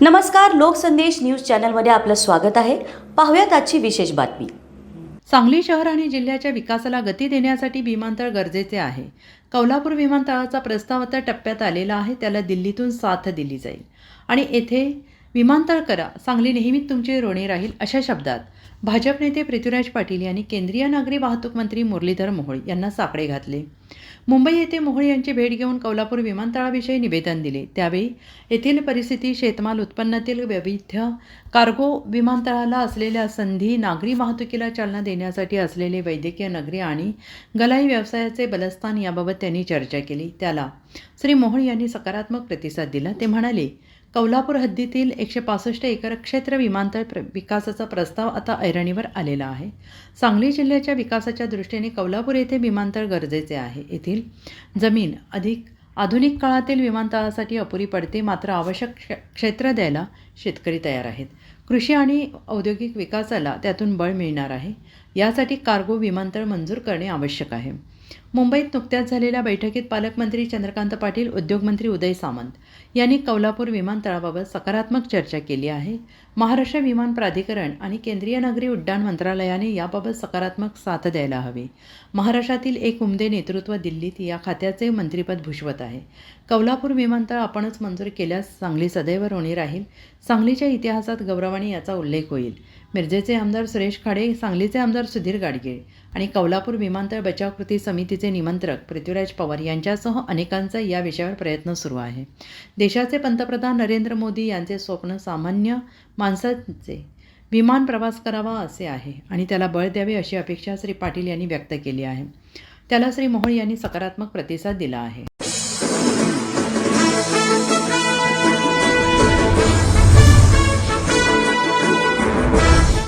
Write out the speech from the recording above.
नमस्कार लोकसंदेश न्यूज चॅनलमध्ये आपलं स्वागत आहे. पाहूयात आजची विशेष बातमी. सांगली शहर आणि जिल्ह्याच्या विकासाला गती देण्यासाठी विमानतळ गरजेचे आहे. कौलापूर विमानतळाचा प्रस्ताव आता टप्प्यात आलेला आहे. त्याला दिल्लीतून साथ दिली जाईल. आणि येथे विमानतळ करा. सांगली नेहमीच तुमची ऋणी राहील अशा शब्दात. भाजप नेते पृथ्वीराज पाटील यांनी केंद्रीय नागरी वाहतूक मंत्री मुरलीधर मोहोळ यांना साकडे घातले. मुंबई येथे मोहोळ यांची भेट घेऊन कौलापूर विमानतळाविषयी निवेदन दिले. त्यावेळी येथील परिस्थिती शेतमाल उत्पन्नातील वैविध्य कार्गो विमानतळाला असलेल्या संधी नागरी वाहतुकीला चालना देण्यासाठी असलेले वैद्यकीय नगरी आणि गलाई व्यवसायाचे बलस्थान याबाबत त्यांनी चर्चा केली. त्याला श्री मोहोळ यांनी सकारात्मक प्रतिसाद दिला. ते म्हणाले कोल्हापूर हद्दीतील एकशे पासष्ट एकर क्षेत्र विमानतळ प्र विकासाचा प्रस्ताव आता ऐरणीवर आलेला आहे. सांगली जिल्ह्याच्या विकासाच्या दृष्टीने कौलापूर येथे विमानतळ गरजेचे आहे. येथील जमीन अधिक आधुनिक काळातील विमानतळासाठी अपुरी पडते मात्र आवश्यक क्षेत्र द्यायला शेतकरी तयार आहेत. कृषी आणि औद्योगिक विकासाला त्यातून बळ मिळणार आहे. यासाठी कार्गो विमानतळ मंजूर करणे आवश्यक आहे. मुंबईत नुकत्याच झालेल्या बैठकीत पालकमंत्री चंद्रकांत पाटील उद्योगमंत्री उदय सामंत यांनी कौलापूर विमानतळाबाबत सकारात्मक चर्चा केली आहे. महाराष्ट्र विमान प्राधिकरण आणि केंद्रीय नागरी उड्डाण मंत्रालयाने याबाबत सकारात्मक साथ द्यायला हवी. महाराष्ट्रातील एक उमदे नेतृत्व दिल्लीत या खात्याचे मंत्रीपद भूषवत आहे. कौलापूर विमानतळ आपणच मंजूर केल्यास सांगली सदैव ऋणी राहील. सांगलीच्या इतिहासात गौरवाने याचा उल्लेख होईल. मिरजेचे आमदार सुरेश खाडे सांगलीचे आमदार सुधीर गाडगे आणि कौलापूर विमानतळ बचाव कृती समितीचे निमंत्रक पृथ्वीराज पवार यांच्यासह अनेकांचा या विषयावर प्रयत्न सुरू आहे. देशाचे पंतप्रधान नरेंद्र मोदी यांचे स्वप्न सामान्य माणसाचे विमान प्रवास करावा असे आहे आणि त्याला बळ द्यावे अशी अपेक्षा श्री पाटील यांनी व्यक्त केली आहे. त्याला श्री मोहोळ यांनी सकारात्मक प्रतिसाद दिला आहे.